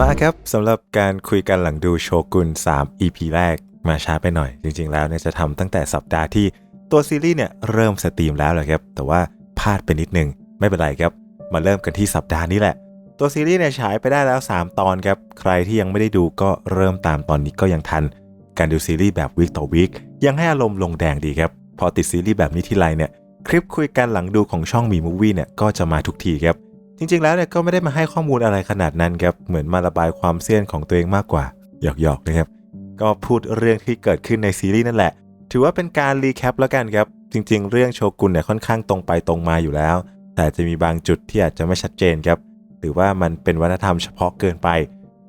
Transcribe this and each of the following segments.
มาครับสำหรับการคุยกันหลังดูโชกุน3 EP แรกมาช้าไปหน่อย จริง ๆ แล้วเนี่ยจะทำตั้งแต่สัปดาห์ที่ตัวซีรีส์เนี่ยเริ่มสตรีมแล้วแหละครับ แต่ว่าพลาดไปนิดนึง ไม่เป็นไรครับ มาเริ่มกันที่สัปดาห์นี้แหละ ตัวซีรีส์เนี่ยฉายไปได้แล้ว 3 ตอนครับ ใครที่ยังไม่ได้ดูก็เริ่มตามตอนนี้ก็ยังทัน การดูซีรีส์แบบวีคต่อวีคยังให้อารมณ์ลงแดงดีครับ พอติดซีรีส์แบบนี้ทีไรเนี่ย คลิปคุยกันหลังดูของช่องมีมูวี่เนี่ยก็จะมาทุกทีครับ จริงๆแล้วเนี่ยก็ไม่ได้มาให้ข้อมูลอะไรขนาดนั้นครับเหมือนมาระบายความเสี่ยนของตัวเองมากกว่าหยอกๆนะครับก็พูดเรื่องที่เกิดขึ้นในซีรีส์นั่นแหละ ถือว่าเป็นการรีแคปแล้วกันครับจริง ๆ เรื่องโชกุนเนี่ยค่อนข้างตรงไปตรงมาอยู่แล้ว แต่จะมีบางจุดที่อาจจะไม่ชัดเจนครับหรือว่ามันเป็นวัฒนธรรมเฉพาะเกินไป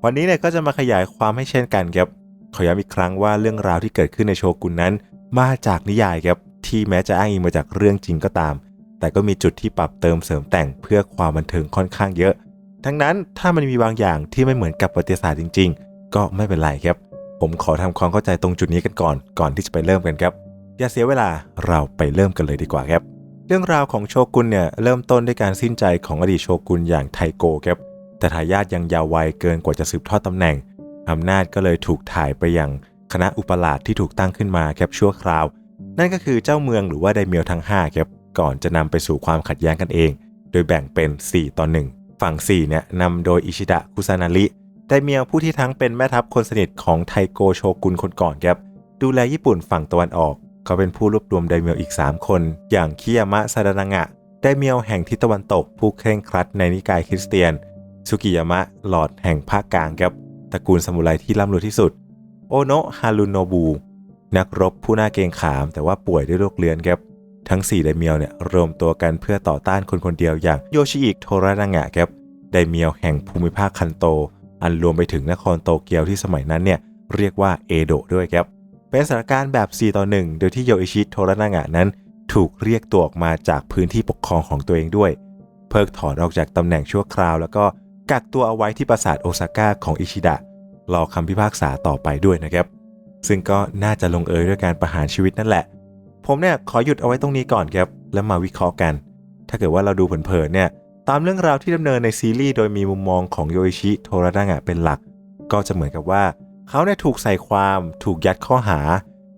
วันนี้เนี่ยก็จะมาขยายความให้เช่นกันครับขอย้ำอีกครั้งว่าเรื่องราวที่เกิดขึ้นในโชกุนนั้น มาจากนิยายครับที่แม้จะอ้างอิงมาจากเรื่องจริงก็ตาม แต่ก็มีจุดที่ปรับเติมเสริมแต่งเพื่อความบันเทิงค่อนข้างเยอะ ทั้งนั้นถ้ามันมีบางอย่างที่ไม่เหมือนกับประวัติศาสตร์จริง ๆ ก็ไม่เป็นไรครับ ผมขอทำความเข้าใจตรงจุดนี้กันก่อน ก่อนที่จะไปเริ่มกันครับอย่าเสียเวลาเราไปเริ่มกันเลยดีกว่าครับ เรื่องราวของโชกุนเนี่ยเริ่มต้นด้วยการสิ้นใจของอดีตโชกุนอย่างไทโกครับแต่ทายาทยังยาววัยเกินกว่าจะสืบทอดตำแหน่งอำนาจก็เลยถูกถ่ายไปยังคณะอุปราชที่ถูกตั้งขึ้นมาครับชั่วคราว นั่นก็คือเจ้าเมืองหรือว่าไดเมียวทั้ง5ครับ ก่อนจะนำไปสู่ความขัดแย้งกันเอง โดยแบ่งเป็น 4 ต่อ 1 ฝั่ง 4 เนี่ยนำโดยอิชิดะคุซานาริไดเมียวผู้ที่ทั้งเป็นแม่ทัพคนสนิทของไทโกโชกุนคนก่อนครับ ดูแลญี่ปุ่นฝั่งตะวันออก เขาเป็นผู้รวบรวมไดเมียวอีก 3 คน อย่างคิยามะซาดานางะไดเมียวแห่งทิศตะวันตก ผู้เคร่งครัดในนิกายคริสเตียนสุกิยามะหลอดแห่งภาคกลางครับตระกูลซามูไรที่ร่ำรวยที่สุด โอโนะฮารุโนบู นักรบผู้น่าเกรงขามแต่ว่าป่วยด้วยโรคเรื้อนครับ ทั้ง4ไดเมียวเนี่ยรวมตัวกันเพื่อต่อต้านคนคนเดียวอย่างโยชิอิโทรานางะครับไดเมียวแห่งภูมิภาคคันโต อันรวมไปถึงนครโตเกียวที่สมัยนั้นเนี่ยเรียกว่าเอโดะด้วยครับ เป็นสถานการณ์แบบ 4 ต่อ 1 โดยที่โยอิชิโทรานางะนั้น ถูกเรียกตัวออกมาจากพื้นที่ปกครองของตัวเองด้วย เพิกถอนออกจากตำแหน่งชั่วคราว แล้วก็กักตัวเอาไว้ที่ปราสาทโอซาก้าของอิชิดะรอคำพิพากษาต่อไปด้วยนะครับ ซึ่งก็น่าจะลงเอยด้วยการประหารชีวิตนั่นแหละ ผมเนี่ยขอหยุดเอาไว้ตรงนี้ก่อนครับ แล้วมาวิเคราะห์กัน ถ้าเกิดว่าเราดูเผินๆเนี่ย ตามเรื่องราวที่ดำเนินในซีรีส์โดยมีมุมมองของโยอิชิโทรานางะเป็นหลัก ก็จะเหมือนกับว่าเขาเนี่ยถูกใส่ความถูกยัดข้อหา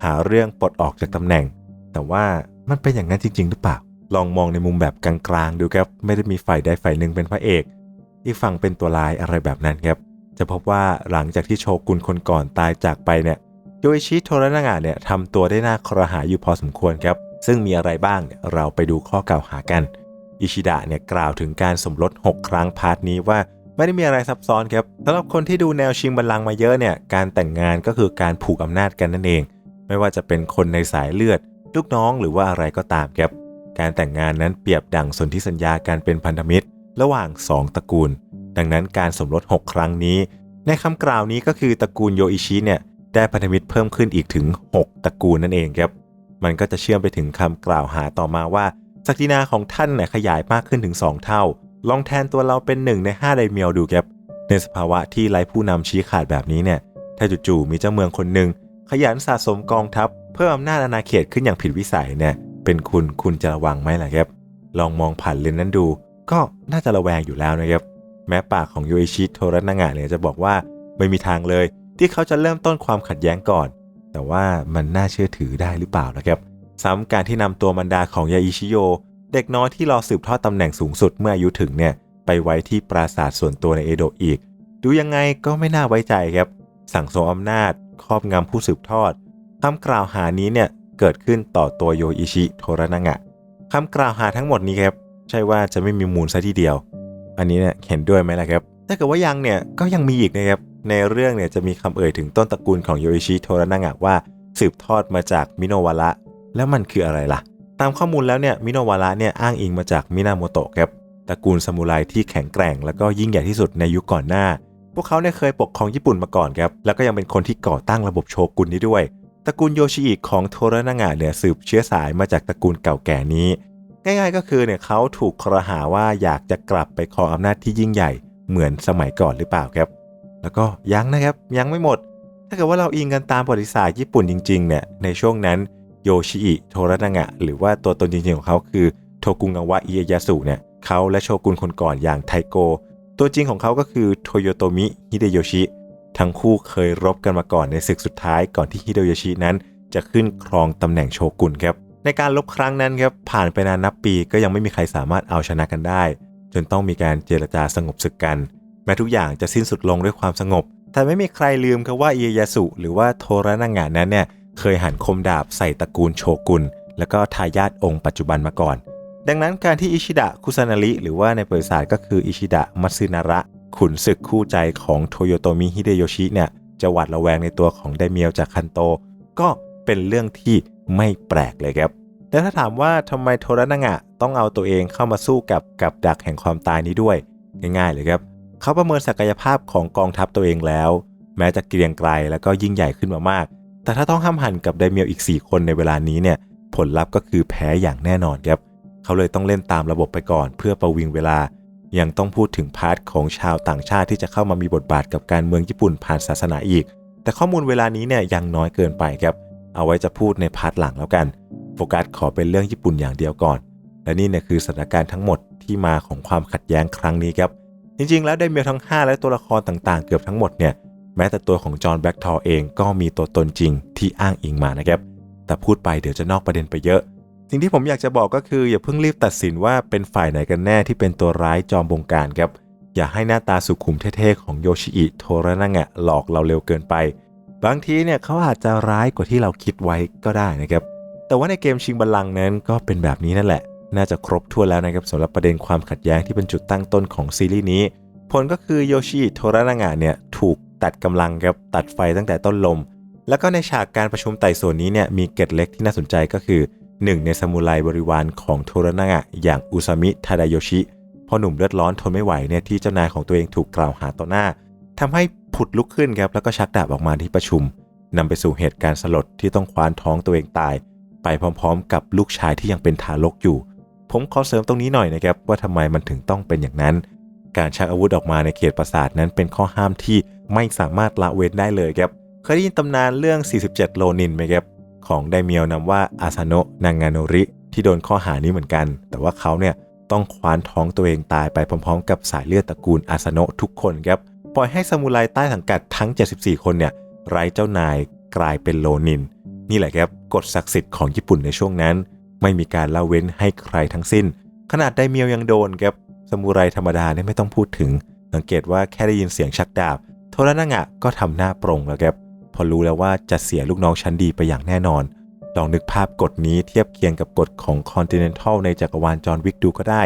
หาเรื่องปลดออกจากตำแหน่ง แต่ว่ามันเป็นอย่างนั้นจริง ๆ หรือเปล่า ลองมองในมุมแบบกลางๆดูครับ ไม่ได้มีฝ่ายใดฝ่ายหนึ่งเป็นพระเอก อีกฝั่งเป็นตัวร้ายอะไรแบบนั้นครับ จะพบว่าหลังจากที่โชกุนคนก่อนตายจากไปเนี่ย โยอิชิโทรนางะเนี่ยทำตัวได้น่าครหาอยู่พอสมควรครับ ซึ่งมีอะไรบ้างเนี่ยเราไปดูข้อกล่าวหากัน อิชิดะเนี่ยกล่าวถึงการสมรส 6 ครั้งพาร์ทนี้ว่าไม่ได้มีอะไรซับซ้อนครับสำหรับคนที่ดูแนวชิงบัลลังก์มาเยอะเนี่ยการแต่งงานก็คือการผูกอำนาจกันนั่นเอง ไม่ว่าจะเป็นคนในสายเลือด ลูกน้องหรือว่าอะไรก็ตามครับ การแต่งงานนั้นเปรียบดั่งสนธิสัญญาการเป็นพันธมิตร ระหว่าง 2 ตระกูล ดังนั้นการสมรส 6 ครั้งนี้ ในคำกล่าวนี้ก็คือตระกูลโยอิชิเนี่ย ได้พันธมิตรเพิ่มขึ้นอีกถึง 6 ตระกูลนั่นเองครับ มันก็จะเชื่อมไปถึงคำกล่าวหาต่อมาว่าศักดินาของท่านเนี่ยขยายมากขึ้นถึง 2 เท่า ลองแทนตัวเราเป็นหนึ่งใน 5 ไดเมียวดูครับในสภาวะที่ไร้ผู้นำชี้ขาดแบบนี้เนี่ยถ้าจู่ๆมีเจ้าเมืองคนหนึ่งขยันสะสมกองทัพ เพิ่มอำนาจอาณาเขตขึ้นอย่างผิดวิสัยเนี่ยเป็นคุณคุณจะระวังไหมล่ะครับ ลองมองผ่านเลนนั้นดู ก็น่าจะระแวงอยู่แล้วนะครับ แม้ปากของโยอิชิโทรนางะเนี่ยจะบอกว่าไม่มีทางเลย ที่เขาจะเริ่มต้นความขัดแย้งก่อน แต่ว่ามันน่าเชื่อถือได้หรือเปล่านะครับ ซ้ำการที่นำตัวบรรดาของยาอิชิโย เด็กน้อยที่รอสืบทอดตำแหน่งสูงสุดเมื่ออายุถึงเนี่ยไปไว้ที่ปราสาทส่วนตัวในเอโดะอีก ดูยังไงก็ไม่น่าไว้ใจครับ สั่งทรงอำนาจ ครอบงำผู้สืบทอดคำกล่าวหานี้เนี่ยเกิดขึ้นต่อตัวโยอิชิโทรนางะคำกล่าวหาทั้งหมดนี้ครับใช่ว่าจะไม่มีมูลซะทีเดียว อันนี้เนี่ยเห็นด้วยไหมล่ะครับ ถ้าเกิดว่ายังเนี่ยก็ยังมีอีกนะครับ ในเรื่องเนี่ยจะมีคำเอ่ยถึงต้นตระกูลของโยอิชิโทรนางะว่าสืบทอดมาจากมิโนวาระแล้วมันคืออะไรล่ะ ตามข้อมูลแล้วเนี่ยมิโนวาระเนี่ยอ้างอิงมาจากมินาโมโตะครับตระกูลซามูไรที่แข็งแกร่ง แล้วก็ยิ่งใหญ่ที่สุดในยุคก่อนหน้า พวกเขาเนี่ยเคยปกครองญี่ปุ่นมาก่อนครับแล้วก็ยังเป็นคนที่ก่อตั้งระบบโชกุนนี้ด้วยตระกูลโยชิอิของโทรนางะเนี่ยสืบเชื้อสายมาจากตระกูลเก่าแก่นี้ ง่ายๆก็คือเนี่ยเขาถูกครหาว่าอยากจะกลับไปครองอำนาจที่ยิ่งใหญ่เหมือนสมัยก่อนหรือเปล่าครับ แล้วก็ยังนะครับยังไม่หมด ถ้าเกิดว่าเราอิงกันตามประวัติศาสตร์ญี่ปุ่นจริงๆเนี่ยในช่วงนั้นโยชิอิโทรนางะ หรือว่าตัวตนจริงๆของเขาคือโทกุงาวะอิเอยาสุเนี่ยเขาและโชกุนคนก่อนอย่างไทโก ตัวจริงของเขาก็คือโทโยโตมิฮิเดโยชิทั้งคู่เคยรบกันมาก่อนในศึกสุดท้ายก่อนที่ฮิเดโยชินั้น จะขึ้นครองตำแหน่งโชกุนครับในการลบครั้งนั้นครับผ่านไปนานนับปีก็ยังไม่มีใครสามารถเอาชนะกันได้ จนต้องมีการเจรจาสงบศึกกัน แม้ทุกอย่างจะสิ้นสุดลงด้วยความสงบ แต่ไม่มีใครลืมครับว่าเอียยาสุหรือว่าโทรนางะนั้นเนี่ยเคยหันคมดาบใส่ตระกูลโชกุน แล้วก็ทายาทองค์ปัจจุบันมาก่อน ดังนั้นการที่อิชิดะคุซานาริหรือว่าในบริษัทก็คืออิชิดะมัตสึนาระขุนศึกคู่ใจของโทโยโตมิฮิเดโยชิเนี่ยจะหวาดระแวงในตัวของไดเมียวจากคันโต ก็เป็นเรื่องที่ไม่แปลกเลยครับแต่ถ้าถามว่าทำไมโทรนางะต้องเอาตัวเองเข้ามาสู้กับกับดักแห่งความตายนี้ด้วย ง่ายๆเลยครับ เขาประเมินศักยภาพของกองทัพตัวเองแล้ว แม้จะเกรียงไกรแล้วก็ยิ่งใหญ่ขึ้นมามาก แต่ถ้าต้องห้ามหันกับไดเมียวอีก 4 คนในเวลานี้เนี่ยผลลัพธ์ก็คือแพ้อย่างแน่นอนครับเขาเลยต้องเล่นตามระบบไปก่อนเพื่อประวิงเวลา ยังต้องพูดถึงพาร์ทของชาวต่างชาติที่จะเข้ามามีบทบาทกับการเมืองญี่ปุ่นผ่านศาสนาอีก แต่ข้อมูลเวลานี้เนี่ยยังน้อยเกินไปครับเอาไว้จะพูดในพาร์ทหลังแล้วกัน โฟกัสขอเป็นเรื่องญี่ปุ่นอย่างเดียวก่อน และนี่เนี่ยคือสถานการณ์ทั้งหมดที่มาของความขัดแย้งครั้งนี้ครับ จริงๆ แล้วไดเมียวทั้ง 5 และตัวละครต่างๆ เกือบทั้งหมดเนี่ยแม้แต่ตัวของจอห์นแบ็กทอร์เองก็มีตัวตนจริงที่อ้างอิงมานะครับ แต่พูดไปเดี๋ยวจะนอกประเด็นไปเยอะ สิ่งที่ผมอยากจะบอกก็คืออย่าเพิ่งรีบตัดสินว่าเป็นฝ่ายไหนกันแน่ที่เป็นตัวร้ายจอมบงการครับ อย่าให้หน้าตาสุขุมเท่ๆของโยชิอิโทระนังะหลอกเราเร็วเกินไป บางทีเนี่ยเขาอาจจะร้ายกว่าที่เราคิดไว้ก็ได้นะครับ แต่ว่าในเกมชิงบัลลังก์นั้นก็เป็นแบบนี้นั่นแหละ น่าจะครบถ้วแล้วนะครับสำหรับประเด็นความขัดแย้งที่เป็นจุดตั้งต้นของซีรีส์นี้ ผลก็คือโยชิโทระนังะเนี่ยถูกตัดกำลังครับตัดไฟตั้งแต่ต้นลม แล้วก็ในฉากการประชุมไต่สวนนี้เนี่ยมีเกร็ดเล็กที่น่าสนใจก็คือหนึ่งในซามูไรบริวารของโทระนางะอย่างอุซามิทาดาโยชิพอหนุ่มเลือดร้อนทนไม่ไหวเนี่ยที่เจ้านายของตัวเองถูกกล่าวหาต่อหน้าทำให้ผุดลุกขึ้นครับแล้วก็ชักดาบออกมาที่ประชุมนำไปสู่เหตุการณ์สลดที่ต้องคว้านท้องตัวเองตาย ไปพร้อมๆ กับลูกชายที่ยังเป็นทารกอยู่ ผมขอเสริมตรงนี้หน่อยนะครับว่าทำไมมันถึงต้องเป็นอย่างนั้น การชักอาวุธออกมาในเขตปราสาทนั้นเป็นข้อห้ามที่ไม่สามารถละเว้นได้เลยครับเคยได้ยินตำนานเรื่อง 47 โลนินไหมครับของไดเมียวนำว่าอาซาโนะนางาโนริ ที่โดนข้อหานี้เหมือนกัน แต่ว่าเขาเนี่ยต้องคว้านท้องตัวเองตายไปพร้อมๆ กับสายเลือดตระกูลอาซาโนะทุกคนครับปล่อยให้ซามูไรใต้สังกัดทั้ง 74 คนเนี่ยไร้เจ้านายกลายเป็นโลนิน นี่แหละครับกฎศักดิ์สิทธิ์ของญี่ปุ่นในช่วงนั้น ไม่มีการละเว้นให้ใครทั้งสิ้น ขนาดไดเมียวยังโดนครับซามูไรธรรมดาเนี่ยไม่ต้องพูดถึง สังเกตว่าแค่ได้ยินเสียงชักดาบ โทรนางะก็ทำหน้าปรงแล้วครับพอรู้แล้วว่าจะเสียลูกน้องชั้นดีไปอย่างแน่นอน ลองนึกภาพกฎนี้เทียบเคียงกับกฎของ Continental ในจักรวาลจอห์นวิกดูก็ได้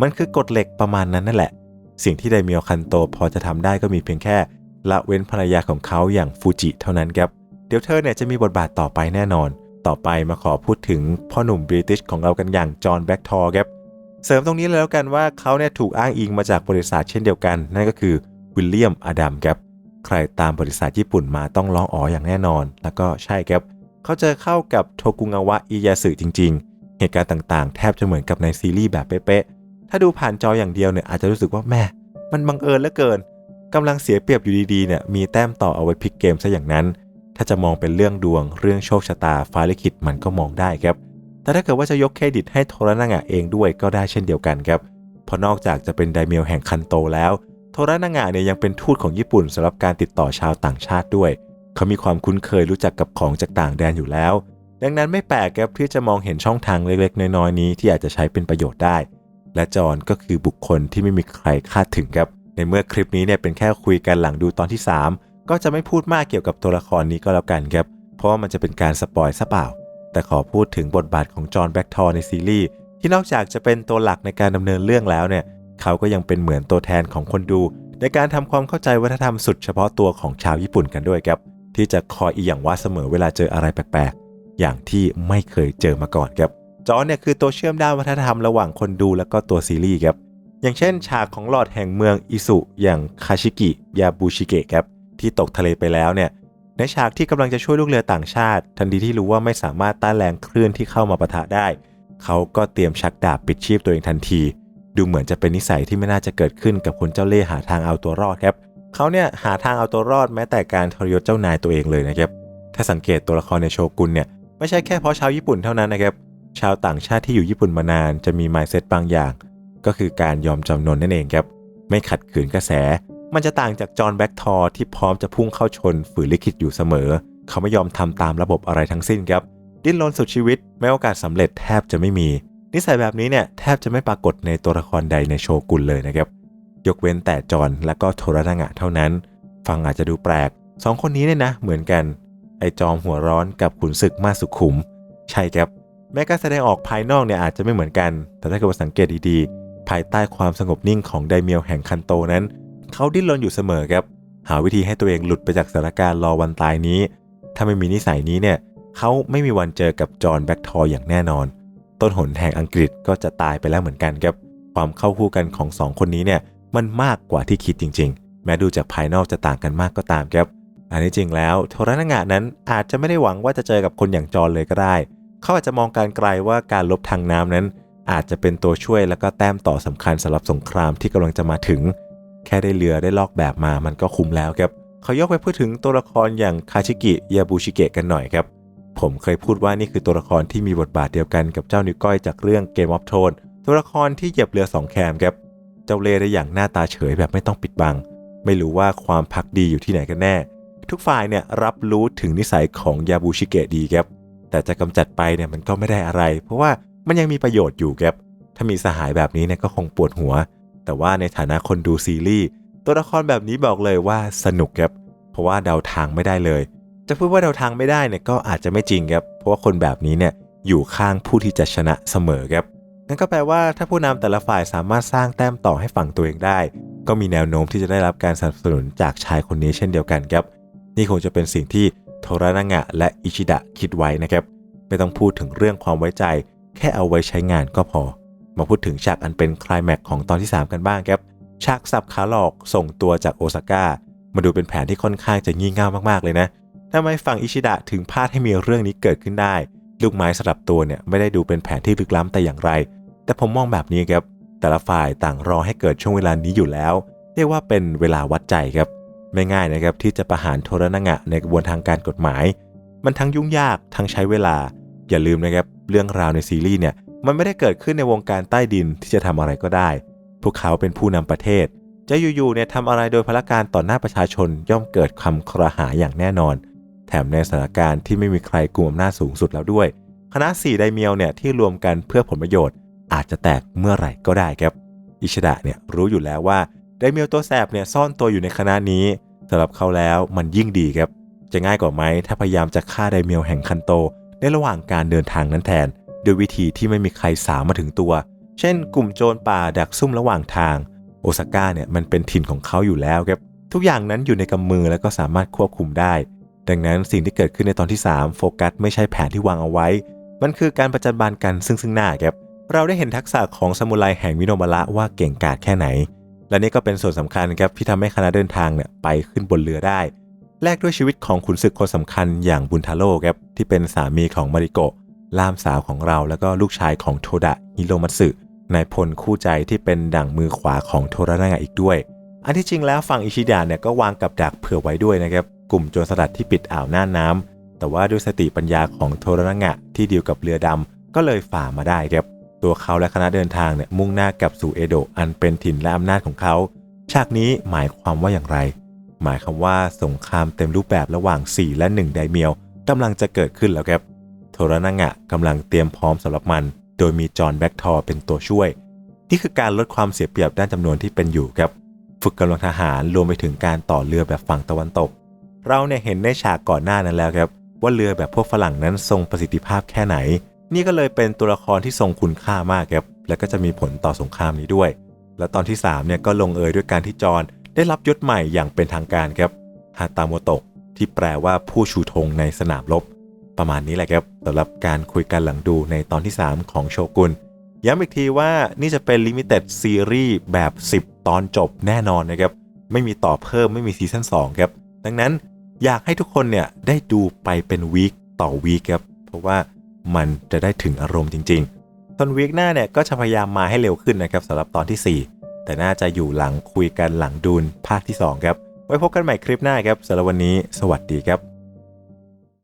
มันคือกฎเหล็กประมาณนั้นนั่นแหละ สิ่งที่ไดเมียวคันโตพอจะทำได้ก็มีเพียงแค่ ละเว้นภรรยาของเขาอย่างฟูจิเท่านั้นครับ เดี๋ยวเธอเนี่ยจะมีบทบาทต่อไปแน่นอน ต่อไปมาขอพูดถึงพ่อหนุ่มบริติชของเรากันอย่างจอห์นแบ็กทอร์ครับเสริมตรงนี้เลยแล้วกันว่าเขาเนี่ยถูกอ้างอิงมาจากบริษัทเช่นเดียวกัน นั่นก็คือวิลเลียมอดัมครับใครตามบริษัทญี่ปุ่นมาต้องร้องอ๋ออย่างแน่นอน แล้วก็ใช่ครับเขาเจอเข้ากับโทกุงาวะอิยาสึจริง ๆ เหตุการณ์ต่างๆ แทบจะเหมือนกับในซีรีส์แบบเป๊ะๆถ้าดูผ่านจออย่างเดียวเนี่ยอาจจะรู้สึกว่าแม่มันบังเอิญเหลือเกินกำลังเสียเปรียบอยู่ดีๆเนี่ยมีแต้มต่อเอาไว้พลิกเกมซะอย่างนั้น ถ้าจะมองเป็นเรื่องดวงเรื่องโชคชะตาฟ้าลิขิตมันก็มองได้ครับ แต่ถ้าเกิดว่าจะยกเครดิตให้โทรนางะเองด้วยก็ได้เช่นเดียวกันครับ เพราะนอกจากจะเป็นไดเมียวแห่งคันโตแล้ว โทรนางะเนี่ยยังเป็นทูตของญี่ปุ่นสำหรับการติดต่อชาวต่างชาติด้วย เขามีความคุ้นเคยรู้จักกับของจากต่างแดนอยู่แล้ว ดังนั้นไม่แปลกครับที่จะมองเห็นช่องทางเล็กๆ น้อยๆนี้ที่อาจจะใช้เป็นประโยชน์ได้ และจอห์นก็คือบุคคลที่ไม่มีใครคาดถึงครับ ในเมื่อคลิปนี้เนี่ยเป็นแค่คุยกันหลังดูตอนที่ 3 ก็จะไม่พูดมากเกี่ยวกับตัวละครนี้ก็แล้วกันครับ เพราะว่ามันจะเป็นการสปอยซะเปล่า แต่ขอพูดถึงบทบาทของจอห์นแบ็กทอร์ในซีรีส์ที่นอกจากจะเป็นตัวหลักในการดำเนินเรื่องแล้วเนี่ย เขาก็ยังเป็นเหมือนตัวแทนของคนดู ในการทำความเข้าใจวัฒนธรรมสุดเฉพาะตัวของชาวญี่ปุ่นกันด้วยครับ ที่จะคอยอีอย่างว่าเสมอเวลาเจออะไรแปลกๆ อย่างที่ไม่เคยเจอมาก่อนครับ จอห์นเนี่ยคือตัวเชื่อมด้านวัฒนธรรมระหว่างคนดูและก็ตัวซีรีส์ครับ อย่างเช่น ฉากของหลอดแห่งเมืองอิสุอย่างคาชิกิยาบูชิเกะครับ ที่ตกทะเลไปแล้วเนี่ยในฉากที่กำลังจะช่วยลูกเรือต่างชาติ ทันทีที่รู้ว่าไม่สามารถต้านแรงคลื่นที่เข้ามาปะทะได้ เขาก็เตรียมชักดาบปิดชีพตัวเองทันที ดูเหมือนจะเป็นนิสัยที่ไม่น่าจะเกิดขึ้นกับคนเจ้าเล่ห์หาทางเอาตัวรอดครับเขาเนี่ยหาทางเอาตัวรอดแม้แต่การทรยศเจ้านายตัวเองเลยนะครับถ้าสังเกตตัวละครในโชกุนเนี่ยไม่ใช่แค่เพราะชาวญี่ปุ่นเท่านั้นนะครับชาวต่างชาติที่อยู่ญี่ปุ่นมานานจะมี mindset บางอย่าง ก็คือการยอมจำนนนั่นเองครับไม่ขัดขืนกระแส มันจะต่างจากจอห์นแบ็กทอร์ที่พร้อมจะพุ่งเข้าชนฝืนลิขิตอยู่เสมอ เขาไม่ยอมทำตามระบบอะไรทั้งสิ้นครับ ดิ้นรนสุดชีวิตแม้โอกาสสำเร็จแทบจะไม่มี นิสัยแบบนี้เนี่ยแทบจะไม่ปรากฏในตัวละครใดในโชกุนเลยนะครับ ยกเว้นแต่จอห์นและก็โทรนางะเท่านั้น ฟังอาจจะดูแปลกสองคนนี้เนี่ยนะ เหมือนกัน ไอจอมหัวร้อนกับขุนศึกมาสุขุม ใช่ครับ แม้การแสดงออกภายนอกเนี่ยอาจจะไม่เหมือนกัน แต่ถ้าเกิดสังเกตดีๆ ภายใต้ความสงบนิ่งของไดเมียวแห่งคันโตนั้น เขาดิ้นรนอยู่เสมอครับ หาวิธีให้ตัวเองหลุดไปจากสถานการณ์รอวันตายนี้ ถ้าไม่มีนิสัยนี้เนี่ยเขาไม่มีวันเจอกับจอห์นแบ็กทอร์อย่างแน่นอน ต้นหนแห่งอังกฤษก็จะตายไปแล้วเหมือนกันครับ ความเข้าคู่กันของสองคนนี้เนี่ยมันมากกว่าที่คิดจริง ๆ แม้ดูจากภายนอกจะต่างกันมากก็ตามครับ อันนี้จริงแล้วโทรนางะนั้นอาจจะไม่ได้หวังว่าจะเจอกับคนอย่างจอห์นเลยก็ได้ เขาอาจจะมองการไกลว่าการลบทางน้ำนั้น อาจจะเป็นตัวช่วยและก็แต้มต่อสำคัญสำหรับสงครามที่กำลังจะมาถึง แค่ได้เรือได้ลอกแบบมามันก็คุ้มแล้วครับเขายกไปพูดถึงตัวละครอย่างคาชิกิยาบูชิเกะกันหน่อยครับ ผมเคยพูดว่านี่คือตัวละครที่มีบทบาทเดียวกันกับเจ้านิ้วก้อยจากเรื่อง Game of Thrones ตัวละครที่เหยียบเรือสองแคมครับ เจ้าเล่ได้อย่างหน้าตาเฉยแบบไม่ต้องปิดบัง ไม่รู้ว่าความพักดีอยู่ที่ไหนกันแน่ ทุกฝ่ายเนี่ยรับรู้ถึงนิสัยของยาบูชิเกะดีครับ แต่จะกำจัดไปเนี่ยมันก็ไม่ได้อะไร เพราะว่ามันยังมีประโยชน์อยู่ครับ ถ้ามีสหายแบบนี้เนี่ยก็คงปวดหัว แต่ว่าในฐานะคนดูซีรีส์ตัวละครแบบนี้บอกเลยว่าสนุกครับ เพราะว่าเดาทางไม่ได้เลย จะพูดว่าเดาทางไม่ได้เนี่ยก็อาจจะไม่จริงครับ เพราะว่าคนแบบนี้เนี่ยอยู่ข้างผู้ที่จะชนะเสมอครับ นั่นก็แปลว่าถ้าผู้นำแต่ละฝ่ายสามารถสร้างแต้มต่อให้ฝั่งตัวเองได้ ก็มีแนวโน้มที่จะได้รับการสนับสนุนจากชายคนนี้เช่นเดียวกันครับ นี่คงจะเป็นสิ่งที่โทรนางะและอิชิดะคิดไว้นะครับ ไม่ต้องพูดถึงเรื่องความไว้ใจ แค่เอาไว้ใช้งานก็พอ มาพูดถึงฉากอันเป็นคลายแม็กของตอนที่ 3 กันบ้างครับฉากสับขาหลอกส่งตัวจากโอซาก้ามาดูเป็นแผนที่ค่อนข้างจะงี่เง่ามากๆเลยนะทำไมฝั่งอิชิดะถึงพลาดให้มีเรื่องนี้เกิดขึ้นได้ ลูกไม้สลับตัวเนี่ยไม่ได้ดูเป็นแผนที่ลึกล้ำแต่อย่างไร แต่ผมมองแบบนี้ครับ แต่ละฝ่ายต่างรอให้เกิดช่วงเวลานี้อยู่แล้ว เรียกว่าเป็นเวลาวัดใจครับ ไม่ง่ายนะครับที่จะประหารโทรนางะในกระบวนทางการกฎหมาย มันทั้งยุ่งยากทั้งใช้เวลา อย่าลืมนะครับเรื่องราวในซีรีส์เนี่ย มันไม่ได้เกิดขึ้นในวงการใต้ดินที่จะทำอะไรก็ได้ พวกเขาเป็นผู้นำประเทศ จะอยู่ๆเนี่ยทำอะไรโดยพละการต่อหน้าประชาชนย่อมเกิดคำครหาอย่างแน่นอน แถมในสถานการณ์ที่ไม่มีใครกลุ่มอำนาจสูงสุดแล้วด้วย คณะสี่ไดเมียวเนี่ยที่รวมกันเพื่อผลประโยชน์ อาจจะแตกเมื่อไหร่ก็ได้ครับ อิชดะเนี่ยรู้อยู่แล้วว่าไดเมียวตัวแสบเนี่ยซ่อนตัวอยู่ในคณะนี้สำหรับเขาแล้วมันยิ่งดีครับ จะง่ายกว่าไหมถ้าพยายามจะฆ่าไดเมียวแห่งคันโต ในระหว่างการเดินทางนั้นแทน โดยวิธีที่ไม่มีใครสามมาถึงตัว เช่น กลุ่มโจรป่าดักซุ่มระหว่างทาง โอซาก้าเนี่ยมันเป็นถิ่นของเขาอยู่แล้วครับ ทุกอย่างนั้นอยู่ในกำมือแล้วก็สามารถควบคุมได้ ดังนั้นสิ่งที่เกิดขึ้นในตอนที่ 3 โฟกัสไม่ใช่แผนที่วางเอาไว้ มันคือการประจันบานกันซึ่งซึ่งหน้าครับ เราได้เห็นทักษะของซามูไรแห่งมิโนมาระว่าเก่งกาจแค่ไหน และนี่ก็เป็นส่วนสำคัญครับที่ทำให้คณะเดินทางเนี่ยไปขึ้นบนเรือได้แลกด้วยชีวิตของขุนศึกคนสำคัญอย่างบุนทาโร่ครับที่เป็นสามีของมาริโกะ ล่ามสาวของเราแล้วก็ลูกชายของโทดะฮิโรมัตสึนายพลคู่ใจที่เป็นดั่งมือขวาของโทรนางะอีกด้วย อันที่จริงแล้วฝั่งอิชิดะเนี่ยก็วางกับดักเผื่อไว้ด้วยนะครับ กลุ่มโจรสลัดที่ปิดอ่าวหน่านน้ำแต่ว่าด้วยสติปัญญาของโทรนางะที่เดีลกับเรือดำก็เลยฝ่ามาได้ครับ ตัวเขาและคณะเดินทางเนี่ยมุ่งหน้ากลับสู่เอโดะอันเป็นถิ่นและอำนาจของเขา ฉากนี้หมายความว่าอย่างไร หมายความว่าสงครามเต็มรูปแบบระหว่าง 4 และ 1 ไดเมียวกำลังจะเกิดขึ้นแล้วครับ โทรนางะกำลังเตรียมพร้อมสำหรับมัน โดยมีจอห์นแบ็กทอร์เป็นตัวช่วย นี่คือการลดความเสียเปรียบด้านจำนวนที่เป็นอยู่ครับ ฝึกกำลังทหารรวมไปถึงการต่อเรือแบบฝั่งตะวันตก เราเนี่ยเห็นในฉากก่อนหน้านั้นแล้วครับ ว่าเรือแบบพวกฝรั่งนั้นทรงประสิทธิภาพแค่ไหน นี่ก็เลยเป็นตัวละครที่ทรงคุณค่ามากครับและก็จะมีผลต่อสงครามนี้ด้วย และตอนที่3เนี่ยก็ลงเอยด้วยการที่จอห์นได้รับยศใหม่อย่างเป็นทางการครับฮาตาโมโตะที่แปลว่าผู้ชูธงในสนามรบ ประมาณนี้แหละครับสำหรับการคุยกันหลังดูในตอนที่ 3 ของโชกุนย้ำอีกทีว่านี่จะเป็นลิมิเต็ดซีรีส์แบบ 10 ตอนจบแน่นอนนะครับ ไม่มีต่อเพิ่มไม่มีซีซั่น2ครับ ดังนั้นอยากให้ทุกคนเนี่ยได้ดูไปเป็นวีคต่อวีคครับ เพราะว่ามันจะได้ถึงอารมณ์จริงๆส่วนวีคหน้าเนี่ยก็จะพยายามมาให้เร็วขึ้นนะครับสำหรับตอนที่ 4 แต่น่าจะอยู่หลังคุยกันหลังดูนภาคที่ 2 ครับ ไว้พบกันใหม่คลิปหน้าครับสำหรับวันนี้ สวัสดีครับ